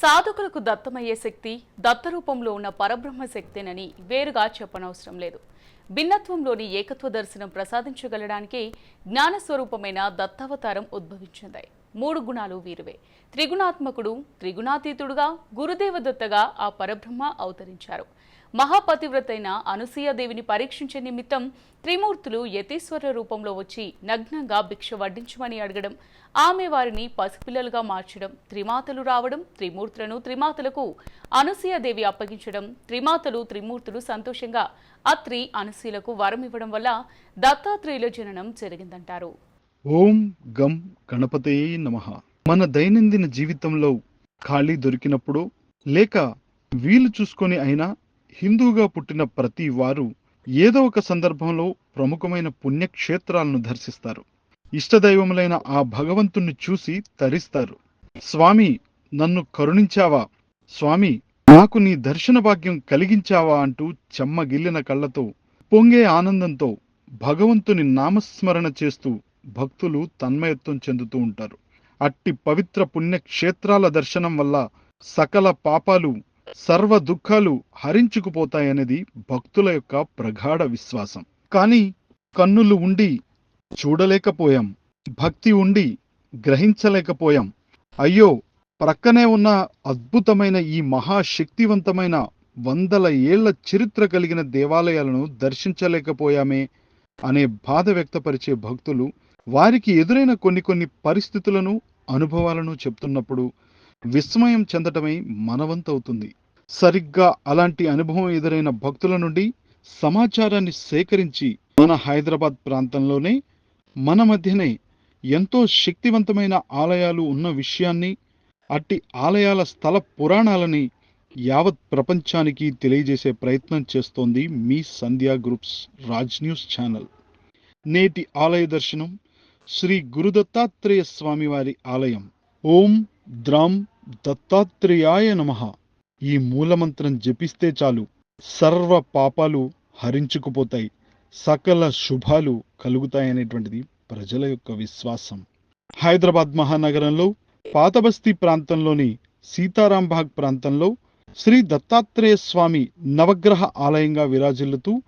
సాధకులకు దత్తమయ్యే శక్తి దత్తరూపంలో ఉన్న పరబ్రహ్మ శక్తేనని వేరుగా చెప్పనవసరం లేదు. భిన్నత్వంలోని ఏకత్వ దర్శనం ప్రసాదించగలడానికే జ్ఞానస్వరూపమైన దత్తావతారం ఉద్భవించింది. మూడు గుణాలు వీరువే. త్రిగుణాత్మకుడు త్రిగుణాతీతుడుగా గురుదేవదత్తగా ఆ పరబ్రహ్మ అవతరించారు. మహాపతివ్రతైన అనసూయాదేవిని పరీక్షించే నిమిత్తం త్రిమూర్తులు యతీశ్వర రూపంలో వచ్చి నగ్నంగా భిక్ష వడ్డించమని అడగడం ఆమె వారిని పసిపిల్లలుగా మార్చడం త్రిమాతలు రావడం త్రిమూర్తులను త్రిమాతలకు అనసూయాదేవి అప్పగించడం త్రిమాతలు త్రిమూర్తులు సంతోషంగా అత్రి అనసూయలకు వరం ఇవ్వడం వల్ల దత్తాత్రేయుల జననం జరిగిందంటారు. ఓం గం గణపతే నమ. మన దైనందిన జీవితంలో ఖాళీ దొరికినప్పుడు లేక వీలు చూసుకొని అయినా హిందూగా పుట్టిన ప్రతి వారు ఏదో ఒక సందర్భంలో ప్రముఖమైన పుణ్యక్షేత్రాలను దర్శిస్తారు. ఇష్టదైవములైన ఆ భగవంతుణ్ణి చూసి తరిస్తారు. స్వామి నన్ను కరుణించావా? స్వామి నాకు నీ దర్శన భాగ్యం కలిగించావా? అంటూ చెమ్మగిల్లిన కళ్ళతో పొంగే ఆనందంతో భగవంతుని నామస్మరణ చేస్తూ భక్తులు తన్మయత్వం చెందుతూ ఉంటారు. అట్టి పవిత్ర పుణ్యక్షేత్రాల దర్శనం వల్ల సకల పాపాలు సర్వ దుఃఖాలు హరించుకుపోతాయనేది భక్తుల యొక్క ప్రగాఢ విశ్వాసం. కానీ కన్నులు ఉండి చూడలేకపోయాం భక్తి ఉండి గ్రహించలేకపోయాం. అయ్యో ప్రక్కనే ఉన్న అద్భుతమైన ఈ మహాశక్తివంతమైన వందల ఏళ్ళ చరిత్ర కలిగిన దేవాలయాలను దర్శించలేకపోయామే అనే బాధ వ్యక్తపరిచే భక్తులు వారికి ఎదురైన కొన్ని కొన్ని పరిస్థితులను అనుభవాలను చెప్తున్నప్పుడు విస్మయం చెందటమే మనవంతవుతుంది. సరిగ్గా అలాంటి అనుభవం ఎదురైన భక్తుల నుండి సమాచారాన్ని సేకరించి మన హైదరాబాద్ ప్రాంతంలోనే మన మధ్యనే ఎంతో శక్తివంతమైన ఆలయాలు ఉన్న విషయాన్ని అట్టి ఆలయాల స్థల పురాణాలని యావత్ ప్రపంచానికి తెలియజేసే ప్రయత్నం చేస్తోంది మీ Sandhya groups Raj news channel. నేటి ఆలయ దర్శనం శ్రీ గురుదత్తాత్రేయ స్వామివారి ఆలయం. ఓం ద్రాం దత్తాత్రేయాయ నమః. ఈ మూలమంత్రం జపిస్తే చాలు. సర్వ పాపాలు హరించుకుపోతాయి. సకల శుభాలు కలుగుతాయనేటువంటిది ప్రజల యొక్క విశ్వాసం. హైదరాబాద్ మహానగరంలో పాతబస్తీ ప్రాంతంలోని సీతారాంబాగ్ ప్రాంతంలో శ్రీ దత్తాత్రేయ స్వామి నవగ్రహ ఆలయంగా విరాజిల్లుతూ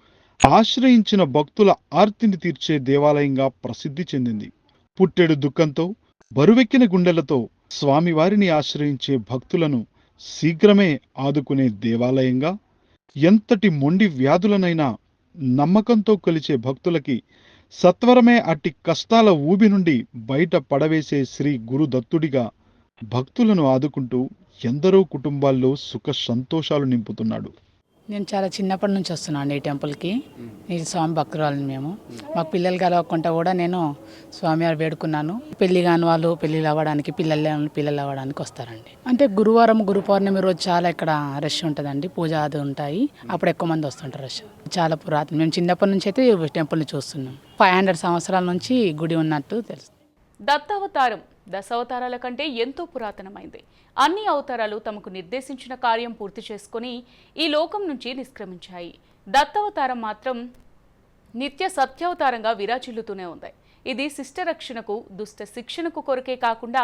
ఆశ్రయించిన భక్తుల ఆర్తిని తీర్చే దేవాలయంగా ప్రసిద్ధి చెందింది. పుట్టెడు దుఃఖంతో బరువెక్కిన గుండెలతో స్వామివారిని ఆశ్రయించే భక్తులను శీఘ్రమే ఆదుకునే దేవాలయంగా ఎంతటి మొండి వ్యాధులనైనా నమ్మకంతో కొలిచే భక్తులకి సత్వరమే అట్టి కష్టాల ఊబి నుండి బయట పడవేసే శ్రీ గురుదత్తుడిగా భక్తులను ఆదుకుంటూ ఎందరో కుటుంబాల్లో సుఖ సంతోషాలు నింపుతున్నాడు. నేను చాలా చిన్నప్పటి నుంచి వస్తున్నాను ఈ టెంపుల్కి. ఈ స్వామి భక్తురాలని మేము. మాకు పిల్లలు కలవకుండా కూడా నేను స్వామివారు వేడుకున్నాను. పెళ్ళి కాని వాళ్ళు పెళ్ళిళ్ళు అవ్వడానికి పిల్లలు పిల్లలు అవ్వడానికి వస్తారండి. అంటే గురువారం గురు పౌర్ణమి రోజు చాలా ఇక్కడ రష్ ఉంటుందండి. పూజ అది ఉంటాయి. అప్పుడు ఎక్కువ మంది వస్తుంటారు రష్. చాలా పురాతన. మేము చిన్నప్పటి నుంచి అయితే టెంపుల్ని చూస్తున్నాం. ఫైవ్ హండ్రెడ్ సంవత్సరాల నుంచి గుడి ఉన్నట్టు తెలుసు దత్తావతారం. దశావతారాల కంటే ఎంతో పురాతనమైంది. అన్ని అవతారాలు తమకు నిర్దేశించిన కార్యం పూర్తి చేసుకొని ఈ లోకం నుంచి నిష్క్రమించాయి. దత్తావతారం మాత్రం నిత్య సత్యావతారంగా విరాచిల్లుతూనే ఉంది. ఇది శిష్ట రక్షణకు దుష్ట శిక్షణకు కొరకే కాకుండా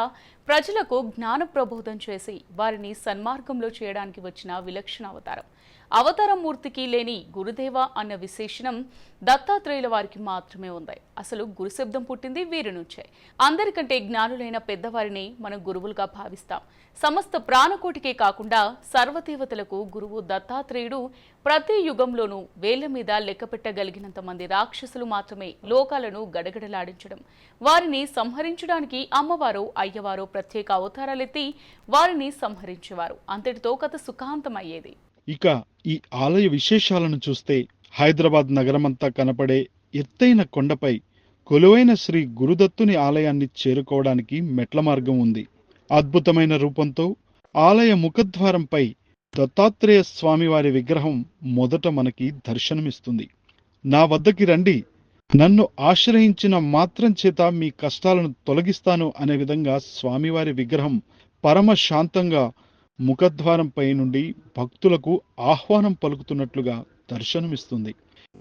ప్రజలకు జ్ఞాన ప్రబోధం చేసి వారిని సన్మార్గంలో చేయడానికి వచ్చిన విలక్షణ అవతారం. అవతార మూర్తికి లేని గురుదేవ అన్న విశేషణం దత్తాత్రేయుల వారికి మాత్రమే ఉంది. అసలు గురుశబ్దం పుట్టింది వీరి నుంచే. అందరికంటే జ్ఞానులైన పెద్దవారిని మనం గురువులుగా భావిస్తాం. సమస్త ప్రాణకోటికే కాకుండా సర్వదేవతలకు గురువు దత్తాత్రేయుడు ప్రతి యుగంలోనూ వేళ్ళ మీద లెక్కపెట్టగలిగినంత మంది రాక్షసులు మాత్రమే లోకాలను గడగడలాడించడం. వారిని సంహరించడానికి అమ్మవారు అయ్యవారు ప్రత్యేక అవతారాలెత్తి వారిని సంహరించేవారు. అంతటితో కథ సుఖాంతమయ్యేది. ఇక ఈ ఆలయ విశేషాలను చూస్తే హైదరాబాద్ నగరమంతా కనపడే ఎత్తైన కొండపై కొలువైన శ్రీ గురుదత్తుని ఆలయాన్ని చేరుకోవడానికి మెట్ల మార్గం ఉంది. అద్భుతమైన రూపంతో ఆలయ ముఖద్వారంపై దత్తాత్రేయ స్వామివారి విగ్రహం మొదట మనకి దర్శనమిస్తుంది. నా వద్దకి రండి. నన్ను ఆశ్రయించిన మాత్రం చేత మీ కష్టాలను తొలగిస్తాను అనే విధంగా స్వామివారి విగ్రహం పరమ శాంతంగా ముఖద్వారంపై నుండి భక్తులకు ఆహ్వానం పలుకుతున్నట్లుగా దర్శనమిస్తుంది.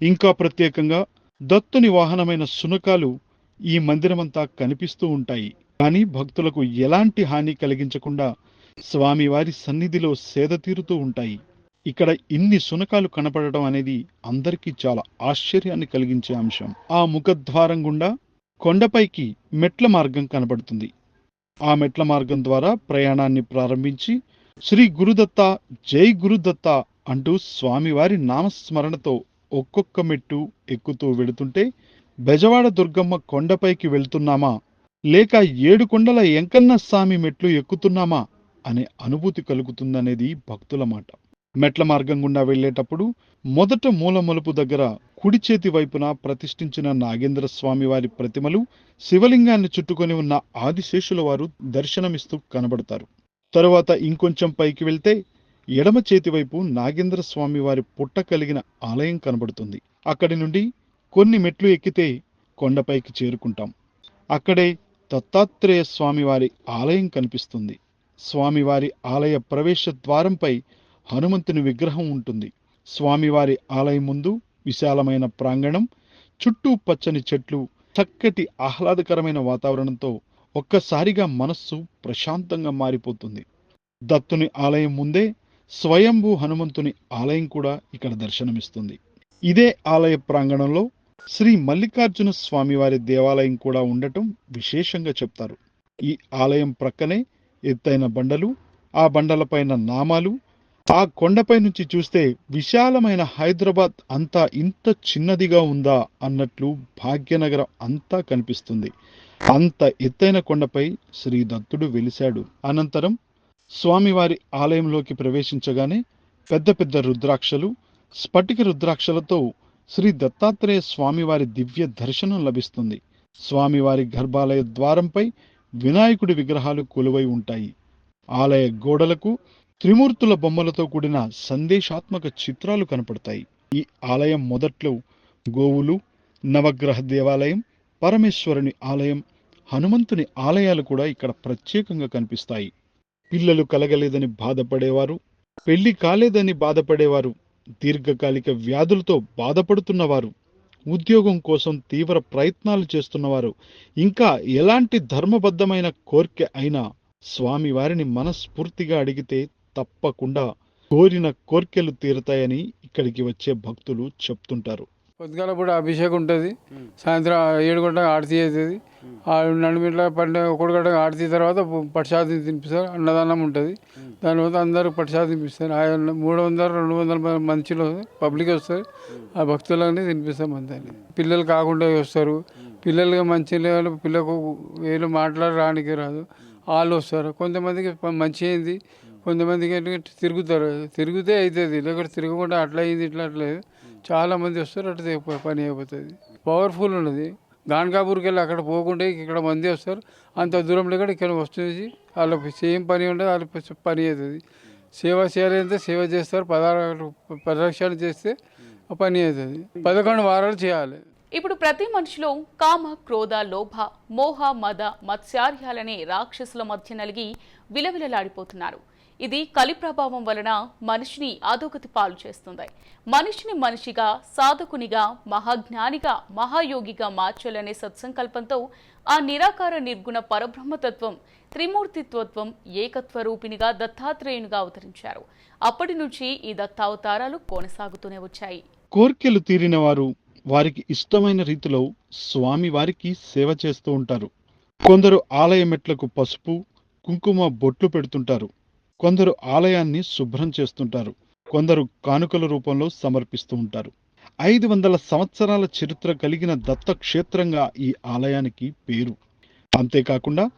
ఇంకా ప్రత్యేకంగా దత్తుని వాహనమైన శునకాలు ఈ మందిరమంతా కనిపిస్తూ ఉంటాయి. కానీ భక్తులకు ఎలాంటి హాని కలిగించకుండా స్వామివారి సన్నిధిలో సేద తీరుతూ ఉంటాయి. ఇక్కడ ఇన్ని శునకాలు కనపడటం అనేది అందరికీ చాలా ఆశ్చర్యాన్ని కలిగించే అంశం. ఆ ముఖద్వారం గుండా కొండపైకి మెట్ల మార్గం కనబడుతుంది. ఆ మెట్ల మార్గం ద్వారా ప్రయాణాన్ని ప్రారంభించి శ్రీ గురుదత్త జై గురుదత్త అంటూ స్వామివారి నామస్మరణతో ఒక్కొక్క మెట్టు ఎక్కుతూ వెళుతుంటే బెజవాడ దుర్గమ్మ కొండపైకి వెళ్తున్నామా? లేక ఏడు కొండల ఎంకన్న స్వామి మెట్లు ఎక్కుతున్నామా? అనే అనుభూతి కలుగుతుందనేది భక్తుల మాట. మెట్ల మార్గం గుండా వెళ్ళేటప్పుడు మొదట మూల మలుపు దగ్గర కుడి చేతి వైపున ప్రతిష్ఠించిన నాగేంద్ర స్వామి వారి ప్రతిమలు శివలింగాన్ని చుట్టుకొని ఉన్న ఆదిశేషుల వారు దర్శనమిస్తూ కనబడతారు. తరువాత ఇంకొంచెం పైకి వెళ్తే ఎడమ చేతి వైపు నాగేంద్ర స్వామి వారి పుట్ట కలిగిన ఆలయం కనబడుతుంది. అక్కడి నుండి కొన్ని మెట్లు ఎక్కితే కొండపైకి చేరుకుంటాం. అక్కడే దత్తాత్రేయ స్వామివారి ఆలయం కనిపిస్తుంది. స్వామివారి ఆలయ ప్రవేశ ద్వారంపై హనుమంతుని విగ్రహం ఉంటుంది. స్వామివారి ఆలయం ముందు విశాలమైన ప్రాంగణం చుట్టూ పచ్చని చెట్లు చక్కటి ఆహ్లాదకరమైన వాతావరణంతో ఒక్కసారిగా మనస్సు ప్రశాంతంగా మారిపోతుంది. దత్తుని ఆలయం ముందే స్వయంభూ హనుమంతుని ఆలయం కూడా ఇక్కడ దర్శనమిస్తుంది. ఇదే ఆలయ ప్రాంగణంలో శ్రీ మల్లికార్జున స్వామివారి దేవాలయం కూడా ఉండటం విశేషంగా చెప్తారు. ఈ ఆలయం ప్రక్కనే ఎత్తైన బండలు ఆ బండలపైన నామాలు ఆ కొండపై నుంచి చూస్తే విశాలమైన హైదరాబాద్ అంతా ఇంత చిన్నదిగా ఉందా అన్నట్లు భాగ్యనగరం అంతా కనిపిస్తుంది. అంత ఎత్తైన కొండపై శ్రీ దత్తుడు వెలిశాడు. అనంతరం స్వామివారి ఆలయంలోకి ప్రవేశించగానే పెద్ద పెద్ద రుద్రాక్షలు స్ఫటిక రుద్రాక్షలతో శ్రీ దత్తాత్రేయ స్వామివారి దివ్య దర్శనం లభిస్తుంది. స్వామివారి గర్భాలయ ద్వారంపై వినాయకుడి విగ్రహాలు కొలువై ఉంటాయి. ఆలయ గోడలకు త్రిమూర్తుల బొమ్మలతో కూడిన సందేశాత్మక చిత్రాలు కనపడతాయి. ఈ ఆలయం మొదట్లో గోవులు నవగ్రహ దేవాలయం పరమేశ్వరుని ఆలయం హనుమంతుని ఆలయాలు కూడా ఇక్కడ ప్రత్యేకంగా కనిపిస్తాయి. పిల్లలు కలగలేదని బాధపడేవారు పెళ్ళి కాలేదని బాధపడేవారు దీర్ఘకాలిక వ్యాధులతో బాధపడుతున్నవారు ఉద్యోగం కోసం తీవ్ర ప్రయత్నాలు చేస్తున్నవారు ఇంకా ఎలాంటి ధర్మబద్ధమైన కోరిక అయినా స్వామివారిని మనస్ఫూర్తిగా అడిగితే తప్పకుండా కోరిన కోర్కెలు తీరుతాయని ఇక్కడికి వచ్చే భక్తులు చెప్తుంటారు. పొద్దుగాల కూడా అభిషేకం ఉంటుంది. సాయంత్రం ఏడు గంటలకు ఆరతి అవుతుంది. ఆ నడిమిట్ల పండుగ ఒకటి గంటకు ఆరతి తర్వాత ప్రసాదం తినిపిస్తారు. అన్నదానం ఉంటుంది. దాని తర్వాత అందరూ ప్రసాదం తినిపిస్తారు. ఆ మూడు వందల రెండు వందల మనుషులు పబ్లిక్ వస్తారు ఆ భక్తులని తినిపిస్తాం అంతే పిల్లలు కాకుండా వస్తారు. పిల్లలుగా మంచి లేవాలి పిల్లకు వీళ్ళు మాట్లాడడానికి రాదు. వాళ్ళు వస్తారు. కొంతమందికి మంచి అయింది. కొంతమందికి తిరుగుతారు. తిరిగితే అవుతుంది లేకపోతే తిరగకుండా అట్లా అయింది ఇట్లా అట్లేదు చాలా మంది వస్తారు అటు పని అయిపోతుంది. పవర్ఫుల్ ఉన్నది. గాన్కాపూర్కి వెళ్ళి అక్కడ పోకుండా ఇక్కడ మంది వస్తారు. అంత దూరంలో కూడా ఇక్కడ వస్తుంది. వాళ్ళకి సేమ్ పని ఉండదు వాళ్ళకి పని అవుతుంది. సేవ చేయాలంటే సేవ చేస్తారు. పదహారు ప్రదక్షిణ చేస్తే పని అవుతుంది. పదకొండు వారాలు చేయాలి. ఇప్పుడు ప్రతి మనిషిలో కామ క్రోధ లోభ మోహ మద మత్స్యార్యాలనే రాక్షసుల మధ్య నలిగి విలవిలలాడిపోతున్నారు. ఇది కలి ప్రభావం వలన మనిషిని అధోగతి పాలు చేస్తుంది. మనిషిని మనిషిగా సాధకునిగా మహాజ్ఞానిగా మహాయోగిగా మార్చాలనే సత్సంకల్పంతో ఆ నిరాకార నిర్గుణ పరబ్రహ్మతత్వం త్రిమూర్తిత్వత్వం ఏకత్వ రూపినిగా దత్తాత్రేయునిగా అవతరించారు. అప్పటి నుంచి ఈ దత్తావతారాలు కొనసాగుతూనే వచ్చాయి. కోర్కెలు తీరిన వారు వారికి ఇష్టమైన రీతిలో స్వామి వారికి సేవ చేస్తూ ఉంటారు. కొందరు ఆలయ మెట్లకు పసుపు కుంకుమ బొట్లు పెడుతుంటారు. కొందరు ఆలయాన్ని శుభ్రం చేస్తుంటారు. కొందరు కానుకల రూపంలో సమర్పిస్తూ ఉంటారు. ఐదు వందల సంవత్సరాల చరిత్ర కలిగిన దత్త క్షేత్రంగా ఈ ఆలయానికి పేరు. అంతేకాకుండా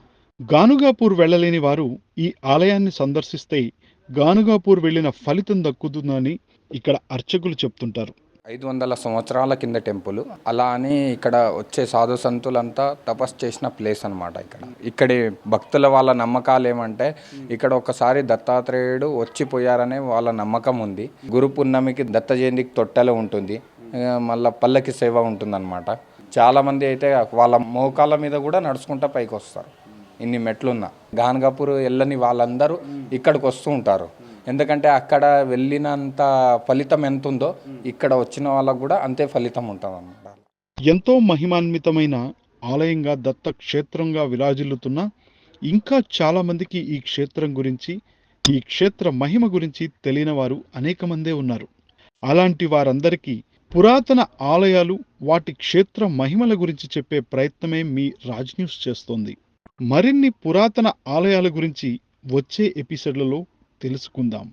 గానుగాపూర్ వెళ్ళలేని వారు ఈ ఆలయాన్ని సందర్శిస్తే గానుగాపూర్ వెళ్ళిన ఫలితం దక్కుతుందని ఇక్కడ అర్చకులు చెప్తుంటారు. ఐదు వందల సంవత్సరాల కింద టెంపుల్. అలా అని ఇక్కడ వచ్చే సాధు సంతులంతా తపస్సు చేసిన ప్లేస్ అన్నమాట ఇక్కడ. ఇక్కడి భక్తుల వాళ్ళ నమ్మకాలు ఏమంటే ఇక్కడ ఒకసారి దత్తాత్రేయుడు వచ్చిపోయారనే వాళ్ళ నమ్మకం ఉంది. గురు పున్నమికి దత్త జయంతికి తొట్టెలు ఉంటుంది. మళ్ళీ మళ్ళా పల్లకి సేవ ఉంటుందన్నమాట. చాలామంది అయితే వాళ్ళ మోకాళ్ళ మీద కూడా నడుచుకుంటా పైకి వస్తారు ఇన్ని మెట్లున్నా. గాన్గాపూర్ వెళ్ళని వాళ్ళందరూ ఇక్కడికి వస్తూ ఉంటారు. ఎందుకంటే అక్కడ వెళ్ళినంత ఫలితం ఎంత ఉందో ఇక్కడ వచ్చిన వాళ్ళకు కూడా అంతే ఫలితం ఉంటుంది అన్నమాట ఎంతో మహిమాన్వితమైన ఆలయంగా దత్త క్షేత్రంగా విరాజిల్లుతున్న ఇంకా చాలా మందికి ఈ క్షేత్రం గురించి ఈ క్షేత్ర మహిమ గురించి తెలియని వారు అనేక మందే ఉన్నారు. అలాంటి వారందరికీ పురాతన ఆలయాలు వాటి క్షేత్ర మహిమల గురించి చెప్పే ప్రయత్నమే మీ రాజ్ న్యూస్ చేస్తోంది. మరిన్ని పురాతన ఆలయాల గురించి వచ్చే ఎపిసోడ్లలో తెలుసుకుందాం.